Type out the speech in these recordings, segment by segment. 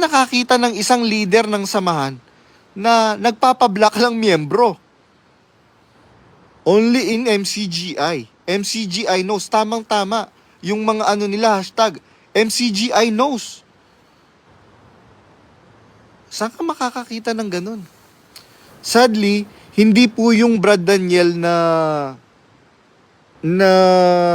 nakakita ng isang leader ng samahan na nagpapablock lang miyembro. Only in MCGI. MCGI knows. Tamang-tama. Yung mga ano nila, hashtag, MCGI knows. Saan ka makakakita ng ganun? Sadly, hindi po yung Brad Daniel na na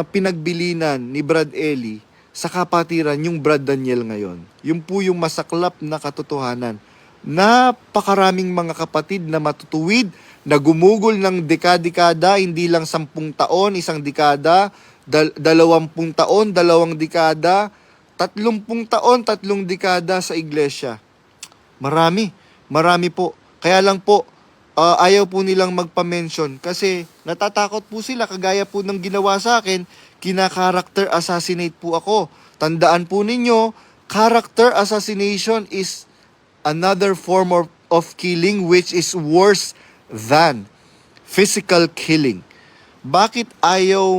pinagbilinan ni Brad Ellie sa kapatiran yung Brad Daniel ngayon. Yung po yung masaklap na katotohanan. Napakaraming mga kapatid na matutuwid, na gumugol ng dekada-dekada, hindi lang sampung taon, isang dekada, dal- dalawampung taon, dalawang dekada, tatlumpung taon, tatlong dekada sa iglesia. Marami, marami po. Kaya lang po, ah, ayaw po nilang magpa-mention kasi natatakot po sila kagaya po ng ginawa sa akin, kina-character assassinate po ako. Tandaan po ninyo, character assassination is another form of, of killing which is worse than physical killing. Bakit ayaw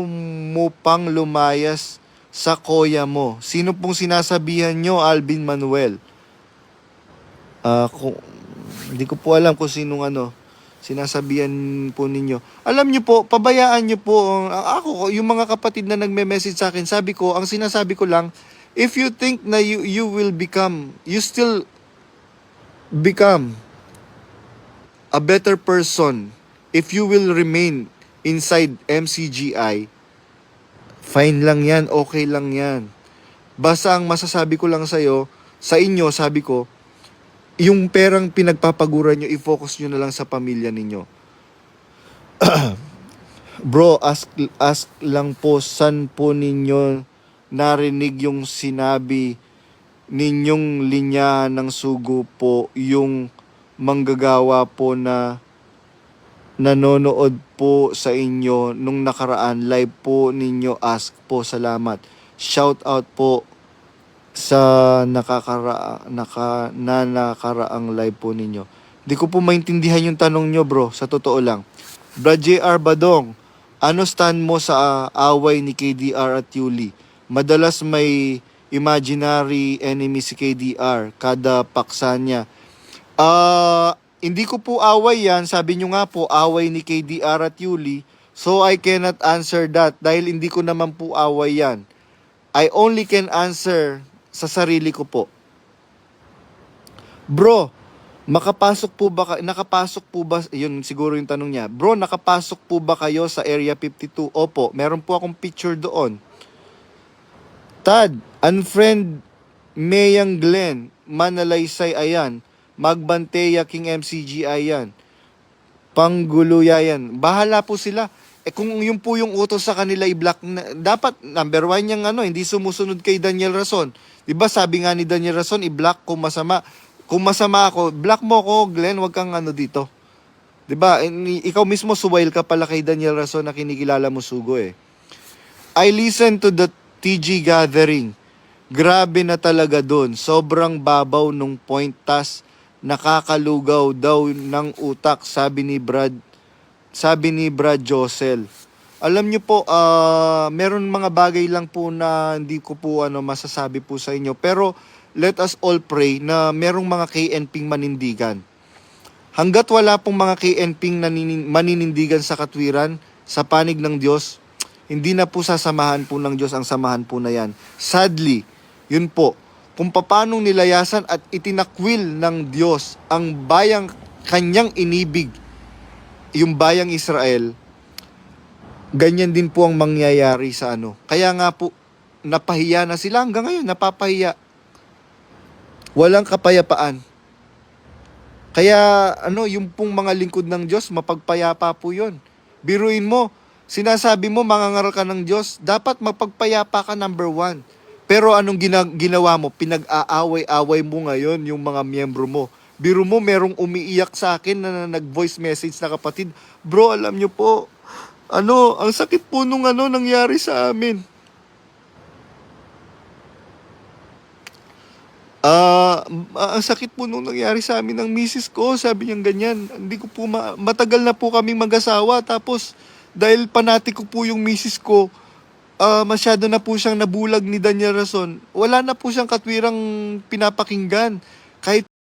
mo pang lumayas sa koya mo? Sino pong sinasabihan nyo, Alvin Manuel? Ah, kung, hindi ko po alam kung sinong ano, sinasabihan po ninyo. Alam niyo po, pabayaan niyo po, ang- ako, yung mga kapatid na nagme-message sa akin, sabi ko, ang sinasabi ko lang, if you think na you, you will become, you still become a better person if you will remain inside MCGI, fine lang yan, okay lang yan. Basta ang masasabi ko lang sa'yo, sa inyo, sabi ko, yung perang pinagpapaguran nyo, i-focus nyo na lang sa pamilya ninyo. Bro, ask, ask lang po, san po ninyo narinig yung sinabi ninyong linya ng sugo po, yung manggagawa po na nanonood po sa inyo nung nakaraan? Live po ninyo ask po salamat. Shout out po sa nakakara naka na nakaraang live po ninyo. Di ko po maintindihan yung tanong nyo bro, sa totoo lang. Brad JR Badong, ano stand mo sa ah, away ni KDR at Yuli? Madalas may imaginary enemy si KDR kada paksa niya. Ah, hindi ko po away yan. Sabi nyo nga po, away ni KDR at Yuli. So I cannot answer that dahil hindi ko naman po away yan. I only can answer sa sarili ko po. Bro, makapasok po ba ka- nakapasok po ba yun siguro yung tanong niya. Bro, nakapasok po ba kayo sa Area 52? Opo, meron po akong picture doon. Tad, unfriend Mayang Glenn, Manalaysay ayan, Magbanteya King MCG ayan, Pangguluya yan. Bahala po sila. Eh kung yun po yung utos sa kanila i-block, dapat number one yung ano, hindi sumusunod kay Daniel Rason. ba sabi nga ni Daniel Rason, i-block kung masama. Kung masama ako, block mo ko, Glenn, wag kang ano dito. 'Di ba? Eh, Ikaw mismo suwail ka pala kay Daniel Rason na kinikilala mo sugo eh. I listen to the TG gathering. Grabe na talaga doon. Sobrang babaw nung point tas nakakalugaw daw ng utak sabi ni Brad sabi ni Brad Josel. Alam niyo po, ah, meron mga bagay lang po na hindi ko po ano masasabi po sa inyo. Pero let us all pray na merong mga KNP manindigan. Hanggat wala pong mga KNP naninin- maninindigan sa katwiran, sa panig ng Diyos, hindi na po sasamahan po ng Diyos ang samahan po na yan. Sadly, yun po, kung paanong nilayasan at itinakwil ng Diyos ang bayang kanyang inibig, yung bayang Israel, ganyan din po ang mangyayari sa ano. Kaya nga po, napahiya na sila hanggang ngayon, napapahiya. Walang kapayapaan. Kaya ano, yung pong mga lingkod ng Diyos, mapagpayapa po yun. Biruin mo, sinasabi mo mangangaral ka ng Diyos, dapat mapagpayapa ka number one. Pero anong gina- ginawa mo? Pinag-aaway-away mo ngayon yung mga miyembro mo. Biro mo, merong umiiyak sa akin na, na nag-voice message na kapatid, Bro, alam nyo po, ano, ang sakit po nung ano nangyari sa amin. Ah, ah, ang sakit po nung nangyari sa amin ng misis ko, sabi niya ganyan. Hindi ko po ma- matagal na po kaming mag-asawa tapos dahil panati ko po yung misis ko, ah, masyado na po siyang nabulag ni Daniel Rason. Wala na po siyang katwirang pinapakinggan.